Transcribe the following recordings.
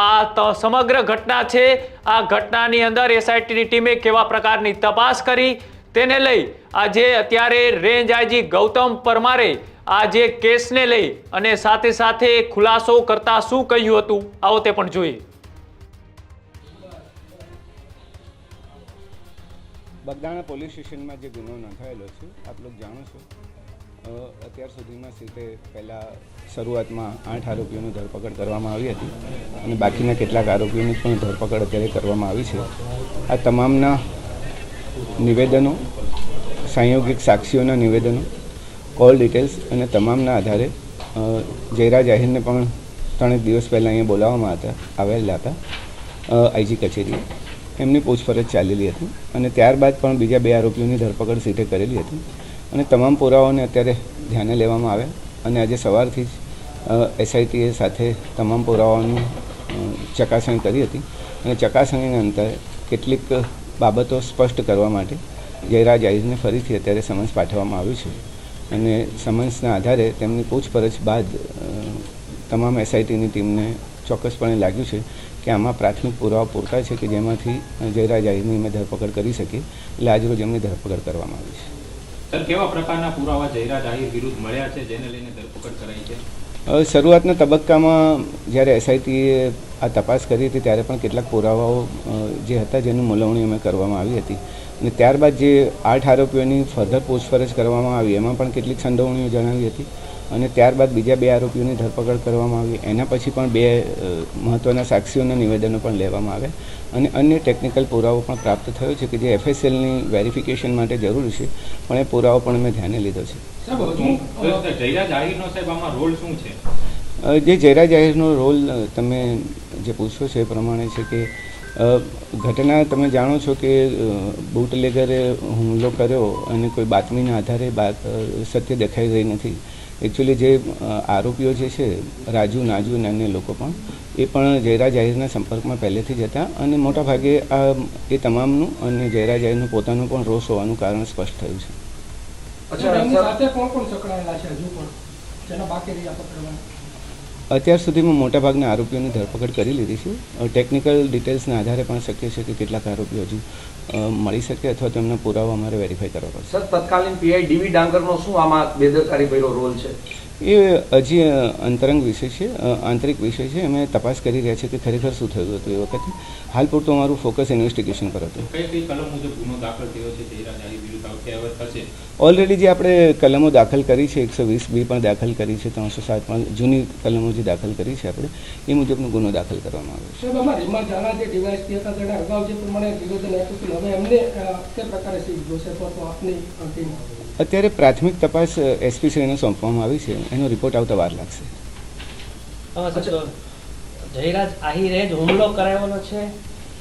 આ સમગ્ર ઘટના છે. આ ઘટનાની અંદર એસઆઈટીની ટીમે કેવા પ્રકારની તપાસ કરી? તેને લઈ આજે અત્યારે રેન્જ આઈજી ગૌતમ પરમારે આ જે કેસને લઈ અને સાથે સાથે ખુલાસો કરતા શું કહ્યું હતું? આવો તે પણ જોઈએ. બગદાણા પોલીસ સ્ટેશનમાં જે ગુનો નોંધાયેલો છે, આપ લોકો જાણો છો? અત્યાર સુધીમાં સીધે પહેલાં શરૂઆતમાં આઠ આરોપીઓની ધરપકડ કરવામાં આવી હતી અને બાકીના કેટલાક આરોપીઓની પણ ધરપકડ અત્યારે કરવામાં આવી છે. આ તમામના નિવેદનો, સંયોગિક સાક્ષીઓના નિવેદનો, કોલ ડિટેલ્સ અને તમામના આધારે જયરાજ આહિરને પણ ત્રણેક દિવસ પહેલાં અહીંયા બોલાવવામાં હતા, આવેલા હતા આઈજી કચેરીએ. એમની પૂછપરછ ચાલેલી હતી અને ત્યારબાદ પણ બીજા બે આરોપીઓની ધરપકડ સીધે કરેલી હતી. અને તમામ પુરાવાઓને અત્યારે ધ્યાને લેવામાં આવ્યા અને આજે સવારથી જ એસઆઈટીએ સાથે તમામ પુરાવાઓનું ચકાસણી કરી હતી. અને ચકાસણીના અંતરે કેટલીક બાબતો સ્પષ્ટ કરવા માટે જયરાજ આહિરને ફરીથી અત્યારે સમન્સ પાઠવવામાં આવ્યું છે. અને સમન્સના આધારે તેમની પૂછપરછ બાદ તમામ એસઆઈટીની ટીમને ચોક્કસપણે લાગ્યું છે કે આમાં પ્રાથમિક પુરાવા પૂરતા છે કે જેમાંથી જયરાજ આહિરની અમે ધરપકડ કરી શકીએ. એટલે આજરોજ એમની ધરપકડ કરવામાં આવી છે. કેવા પ્રકારના પુરાવા વિરુદ્ધ મળ્યા છે, જેને લઈને ધરપકડ કરાઈ છે? શરૂઆતના તબક્કામાં જ્યારે એસઆઈટીએ આ તપાસ કરી હતી, ત્યારે પણ કેટલાક પુરાવાઓ જે હતા જેનું મૂલવણી અમે કરવામાં આવી હતી. અને ત્યારબાદ જે આઠ આરોપીઓની ફર્ધર પૂછપરછ કરવામાં આવી, એમાં પણ કેટલીક સંડોવણીઓ જણાવી હતી. અને ત્યારબાદ બીજા બે આરોપીઓની ધરપકડ કરવામાં આવી. એના પછી પણ બે મહત્ત્વના સાક્ષીઓના નિવેદનો પણ લેવામાં આવ્યા. અને અન્ય ટેકનિકલ પુરાવો પણ પ્રાપ્ત થયો છે કે જે એફએસએલની વેરિફિકેશન માટે જરૂરી છે પણ એ પુરાવો પણ મેં ધ્યાને લીધો છે. જે જયરા જાહેરનો રોલ તમે જે પૂછો છો એ પ્રમાણે છે કે ઘટના તમે જાણો છો કે બુટલેગરે હુમલો કર્યો અને કોઈ બાતમીના આધારે સત્ય દેખાઈ રહી નથી. એકચ્યુઅલી જે આરોપીઓ જે છે રાજુ નાજુ અને અન્ય લોકો પણ એ પણ જયરા જાહેરના સંપર્કમાં પહેલેથી જ હતા અને મોટાભાગે આ એ તમામનું અને જયરા જાહેરનું પોતાનું પણ રોષ હોવાનું કારણ સ્પષ્ટ થયું છે. અચ્છા એમની સાથે કોણ કોણ સંકળાયેલા છે હજુ પણ? જેના બાકી રહ્યા પકડવાના અત્યાર સુધીમાં મોટાભાગના આરોપીઓની ધરપકડ કરી લીધી છે. ટેકનિકલ ડિટેલ્સના આધારે પણ શક્ય છે કે કેટલાક આરોપીઓ હજુ મળી શકે અથવા તેમના પુરાવા અમારે વેરીફાઈ કરવા પડશે. સર, તત્કાલીન પીઆઈ ડીવી ડાંગરનો શું આમાં બેદરકારી ભર્યો રોલ છે? એ હજી અંતરંગ વિષય છે આંતરિક વિષય છે. અમે તપાસ કરી રહ્યા છીએ કે ખરેખર શું થયું હતું એ વખતે. હાલ પૂરતું અમારું ફોકસ ઇન્વેસ્ટિગેશન પર હતું. ઓલરેડી જે આપણે કલમો દાખલ કરી છે એકસો વીસ બી પણ દાખલ કરી છે ત્રણસો સાત પણ જૂની કલમો જે દાખલ કરી છે આપણે એ મુજબનો ગુનો દાખલ કરવામાં આવ્યો છે. અત્યારે પ્રાથમિક તપાસ એસપી શ્રીને સોંપવામાં આવી છે. એનો રિપોર્ટ આવતા વાર લાગશે. જયરાજ આહિરે જ હુમલો કરાવવાનો છે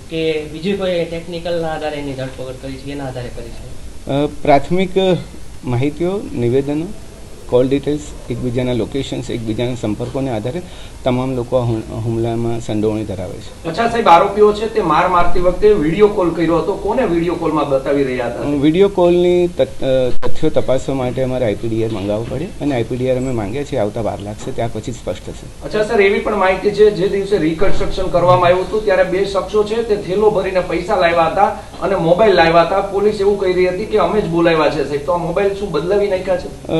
કે બીજી કોઈ ટેકનિકલના આધારે એની ધરપકડ કરી છે? એના આધારે કરી છે? પ્રાથમિક માહિતીઓ નિવેદનો કોલ ડિટેલ્સ એકબીજાના લોકેશન્સ એકબીજાના સંપર્કોને આધારે તમામ લોકો હુમલામાં સંડોવણી ધરાવે છે. અચ્છા સાહેબ આરોપીઓ છે તે માર મારતી વખતે વીડિયો કોલ કર્યો હતો. કોને વીડિયો કોલમાં બતાવી રહ્યા હતા? વીડિયો કોલની તથ્યો તપાસવા માટે અમારે આઈપીડીઆર મંગાવવું પડે અને આઈપીડીઆર અમે માંગ્યા છે આવતા વાર લાગશે ત્યાર પછી સ્પષ્ટ થશે અચ્છા સર એવી પણ માહિતી છે જે દિવસે રિકન્સ્ટ્રક્શન કરવામાં આવ્યું હતું ત્યારે બે શખ્સો છે તે થેલો ભરીને પૈસા લાવ્યા હતા અને મોબાઈલ લાવ્યા હતા. પોલીસ એવું કહી રહી હતી કે અમે જ બોલાવ્યા છે સાહેબ. તો આ મોબાઈલ શું બદલાવી નાખ્યા છે? અ,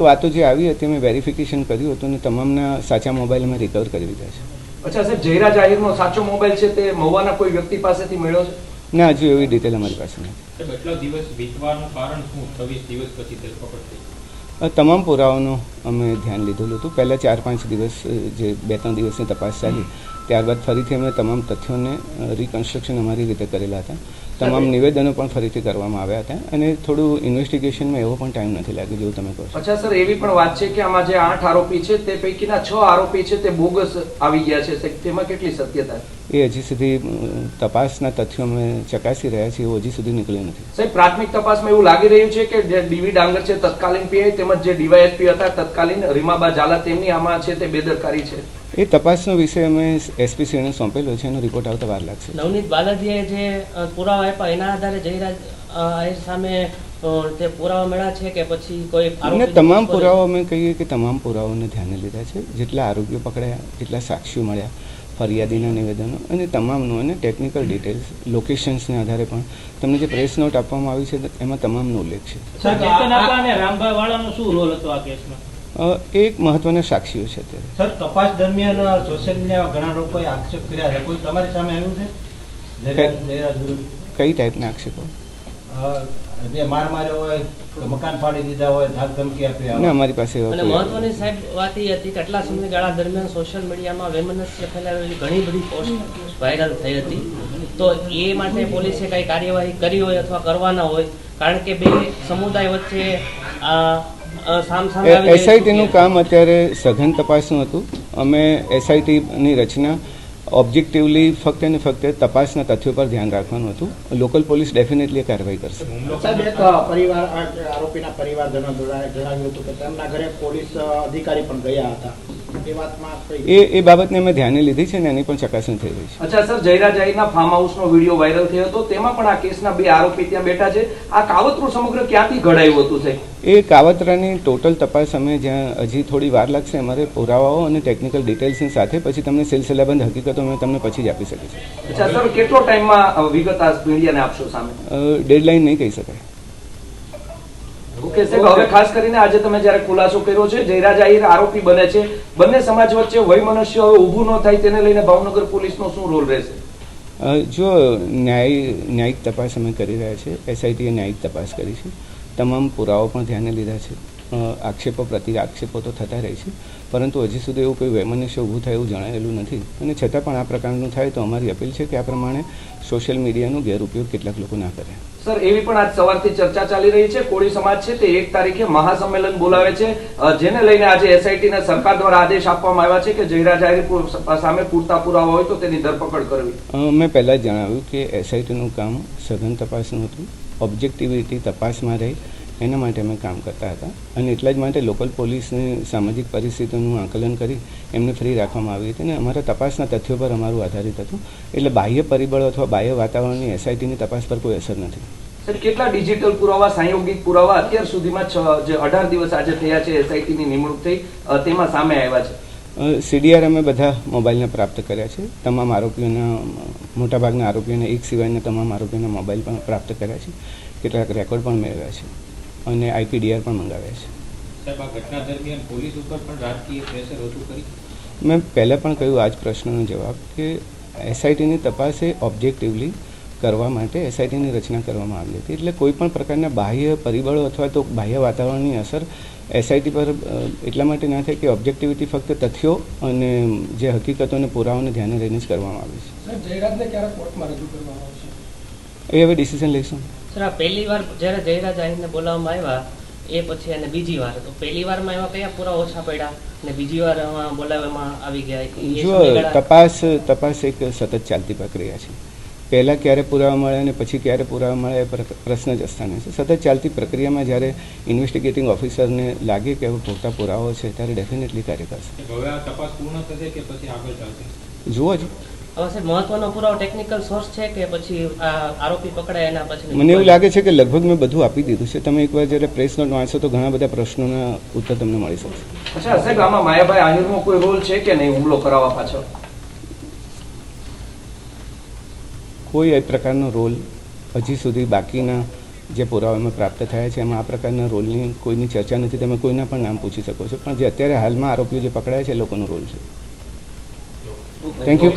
કેટલીક વાતો જે આવી હતી અમે વેરિફિકેશન કર્યું હતું અને તમામના સાચા મોબાઈલ અમે રિકવર કરી દીધા છે. અચ્છા સાહેબ જયરાજ આહિરનો સાચો મોબાઈલ છે તે મહુવાના કોઈ વ્યક્તિ પાસેથી મળ્યો છે? ના હજુ એવી ડિટેલ અમારી પાસે નથી. એટલા દિવસ વીતવાનું કારણ શું? છવ્વીસ દિવસ પછી ધરપકડ થઈ. તમામ પુરાવાનું અમે ધ્યાન લીધેલું હતું. પહેલાં ચાર પાંચ દિવસ જે બે ત્રણ દિવસની તપાસ ચાલી ત્યારબાદ ફરીથી અમે તમામ તથ્યોને રિકન્સ્ટ્રક્શન અમારી રીતે કરેલા હતા. તમામ નિવેદનો પણ ફરીથી કરવામાં આવ્યા હતા અને થોડું ઇન્વેસ્ટિગેશનમાં એવો પણ ટાઈમ નથી લાગ્યો જેવું તમે કહો અચ્છા સર એવી પણ વાત છે કે આમાં જે આઠ આરોપી છે તે પૈકીના છ આરોપી છે તે બોગસ આવી ગયા છે તેમાં કેટલી સત્યતા એ હજી સુધી તપાસના તથ્યો અમે ચકાસી રહ્યા છીએ હજી સુધી નીકળ્યું નથી. સાહેબ પ્રાથમિક તપાસમાં એવું લાગી રહ્યું છે કે જે ડીવી ડાંગર છે તત્કાલીન પીઆઈ તેમજ જે ડીવાયએસપી હતા તત્કાલીન રીમાબા ઝાલા તેમની આમાં છે તે બેદરકારી છે. એ તપાસનો વિષય અમે એસપી શ્રીને સોંપેલો છે એનો રિપોર્ટ આવતા વાર લાગશે. નવનીત બાલાજીએ જે પુરાવા આપ્યા એના આધારે જયરાજ આહિર સામે તે પુરાવા મળ્યા છે કે પછી કોઈ અમને તમામ પુરાવા અમે કહીએ કે તમામ પુરાવાઓને ધ્યાને લીધા છે. જેટલા આરોપીઓ પકડાયા જેટલા સાક્ષીઓ મળ્યા ફરિયાદીના નિવેદનો અને તમામનું અને ટેકનિકલ ડિટેલ્સ લોકેશન્સને આધારે પણ. તમને જે પ્રેસ નોટ આપવામાં આવી છે એમાં તમામનો ઉલ્લેખ છે. અને રામભાઈ વાળાનો શું રોલ હતો આ કેસમાં? એક મહત્વના સાક્ષીઓ છે તે. સર તપાસ દરમિયાન સોશિયલ મીડિયા ઘણા લોકોએ આક્ષેપ કર્યા છે. કોઈ તમારી સામે આવ્યું છે? કઈ ટાઈપના આક્ષેપો? જે માર માર્યો હોય મકાન ફાડી દીધા હોય ધાક ધમકી આપી અમારી પાસે અને મહત્વની સાહેબ વાત એ હતી કે આટલા સમયગાળા દરમિયાન સોશિયલ મીડિયામાં વેમનસ્ય ફેલાવેલી ઘણી બધી પોસ્ટ વાયરલ થઈ હતી. તો એ માટે પોલીસે કઈ કાર્યવાહી કરી હોય અથવા કરવાના હોય કારણ કે બે સમુદાય વચ્ચે આ એસઆઈટીનું કામ અત્યારે સઘન તપાસનું હતું. અમે એસઆઈટીની રચના ઓબ્જેક્ટિવલી ફક્ત અને ફક્ત તપાસના તથ્યો પર ધ્યાન રાખવાનું હતું. લોકલ પોલીસ ડેફિનેટલી કાર્યવાહી કરશે. સાહેબ એક પરિવાર આરોપીના પરિવારજનો જણાવ્યું હતું કે તેમના ઘરે પોલીસ અધિકારી પણ ગયા હતા. એ એ એ બાબતને અમે ધ્યાને લીધી છે અને એની પણ ચકાસણી થઈ રહી છે. અચ્છા સર જયરાજ આહીરના ફાર્મ હાઉસનો વીડિયો વાયરલ થયો હતો. તેમાં પણ આ કેસના બે આરોપી ત્યાં બેઠા છે. આ કાવતરું સમગ્ર ક્યાંથી ઘડાયું હતું સાહેબ? એ કાવતરાની ટોટલ તપાસ અમે જ્યાં હજી થોડી વાર લાગશે અમારે પુરાવાઓ અને ટેકનિકલ ડિટેલ્સની સાથે પછી તમને સિલસિલાબંધ હકીકતો અમે તમને પછી જ આપી શકીશું કેટલો ટાઈમમાં વિગત મીડિયાને આપશો સામે? ડેડલાઇન નહીં કહી શકાય. હવે ખાસ કરીને આજે તમે જ્યારે ખુલાસો કર્યો છે જયરાજ આહિર આરોપી બને છે બંને સમાજ વચ્ચે વયમનસ્ય હવે ઊભું ન થાય તેને લઈને ભાવનગર પોલીસનો શું રોલ રહેશે? જો ન્યાય ન્યાયિક તપાસ અમે કરી રહ્યા છીએ એસઆઈટીએ ન્યાયિક તપાસ કરી છે. તમામ પુરાવાઓ પણ ધ્યાને લીધા છે. આક્ષેપો પ્રતિ આક્ષેપો તો થતા રહે છે પરંતુ હજી સુધી એવું કોઈ વૈમનસ્ય ઊભું થાય એવું જણાયેલું નથી. અને છતાં પણ આ પ્રકારનું થાય તો અમારી અપીલ છે કે આ પ્રમાણે સોશિયલ મીડિયાનો ગેરઉપયોગ કેટલાક લોકો ના કરે. સર એવી પણ આજ સવારથી ચર્ચા ચાલી રહી છે. કોળી સમાજ છે તે એક તારીખે મહાસંમેલન બોલાવે છે. જેને લઈને આજે એસઆઈટી ને સરકાર દ્વારા આદેશ આપવામાં આવ્યા છે કે જયરાજ જાહેર સામે પૂરતા પુરાવા હોય તો તેની ધરપકડ કરવી. મેં પહેલાં જ જણાવ્યું કે એસઆઈટીનું કામ સઘન તપાસનું હતું. ઓબ્જેક્ટિવિટી તપાસમાં રહે, એના માટે અમે કામ કરતા હતા. અને એટલા જ માટે લોકલ પોલીસની સામાજિક પરિસ્થિતિનું આકલન કરી એમને ફ્રી રાખવામાં આવી હતી. અને અમારા તપાસના તથ્યો પર અમારું આધારિત હતું. એટલે બાહ્ય પરિબળો અથવા બાહ્ય વાતાવરણની એસઆઈટીની તપાસ પર કોઈ અસર નથી. સર, કેટલા ડિજિટલ પુરાવા, સાયોગિક પુરાવા અત્યાર સુધીમાં જે અઢાર દિવસ આજે થયા છે એસઆઈટીની નિમણૂક થઈ તેમાં સામે આવ્યા છે? સીડીઆર અમે બધા મોબાઈલને પ્રાપ્ત કર્યા છે. તમામ આરોપીઓના મોટાભાગના આરોપીઓને એક સિવાયના તમામ આરોપીઓના મોબાઈલ પણ પ્રાપ્ત કર્યા છે. કેટલાક રેકોર્ડ પણ મેળવ્યા છે અને આઈપીડીઆર પણ મંગાવ્યા છે. મેં પહેલાં પણ કહ્યું આ જ પ્રશ્નનો જવાબ કે એસઆઈટીની તપાસે ઓબ્જેક્ટિવલી કરવા માટે એસઆઈટીની રચના કરવામાં આવી હતી. એટલે કોઈ પણ પ્રકારના બાહ્ય પરિબળો અથવા તો બાહ્ય વાતાવરણની અસર એસઆઈટી પર એટલા માટે ના થાય કે ઓબ્જેક્ટિવિટી ફક્ત તથ્યો અને જે હકીકતો અને પુરાવાને ધ્યાને લઈને જ કરવામાં આવી છે. એ હવે ડિસિઝન લઈશું. સર આ પહેલી વાર જ્યારે જયરાજ આહિરને બોલાવવામાં આવ્યા એ પછી અને બીજી વાર. તો પહેલી વારમાં એવા કયા પૂરા ઓછા પડ્યા અને બીજી વાર બોલાવવામાં આવી ગયા? જો તપાસ તપાસ એક સતત ચાલતી પ્રક્રિયા છે. પહેલાં ક્યારે પુરાવા મળે અને પછી ક્યારે પુરાવા મળે એ પ્ર- પ્રશ્ન જ અસ્થાને છે. સતત ચાલતી પ્રક્રિયામાં જ્યારે ઇન્વેસ્ટિગેટિંગ ઓફિસરને લાગે કે હવે પૂરતા પુરાવાઓ છે ત્યારે ડેફિનેટલી કાર્ય કરશે હવે આ તપાસ પૂર્ણ થશે કે પછી આગળ ચાલશે? જુઓ જ. મહત્વનો પુરાવો ટેકનિકલ સોર્સ છે કે પછી આરોપી પકડાય એના પછી? મને એવું લાગે છે કે લગભગ મેં બધું આપી દીધું છે. તમે એકવાર જ્યારે પ્રેસ નોટ વાંચશો તો ઘણા બધા પ્રશ્નોના ઉત્તર તમને મળી શકશે. અચ્છા સાહેબ આમાં માયાભાઈ આહિરનો કોઈ રોલ છે કે નહીં? હુમલો કરાવવા પાછળ? કોઈ એ પ્રકારનો રોલ હજી સુધી બાકીના જે પુરાવામાં પ્રાપ્ત થયા છે, એમાં આ પ્રકારના રોલની કોઈની ચર્ચા નથી. તમે કોઈના પણ નામ પૂછી શકો છો. પણ જે અત્યારે હાલમાં આરોપીઓ જે પકડાયા છે, એ લોકોનો રોલ છે. Thank you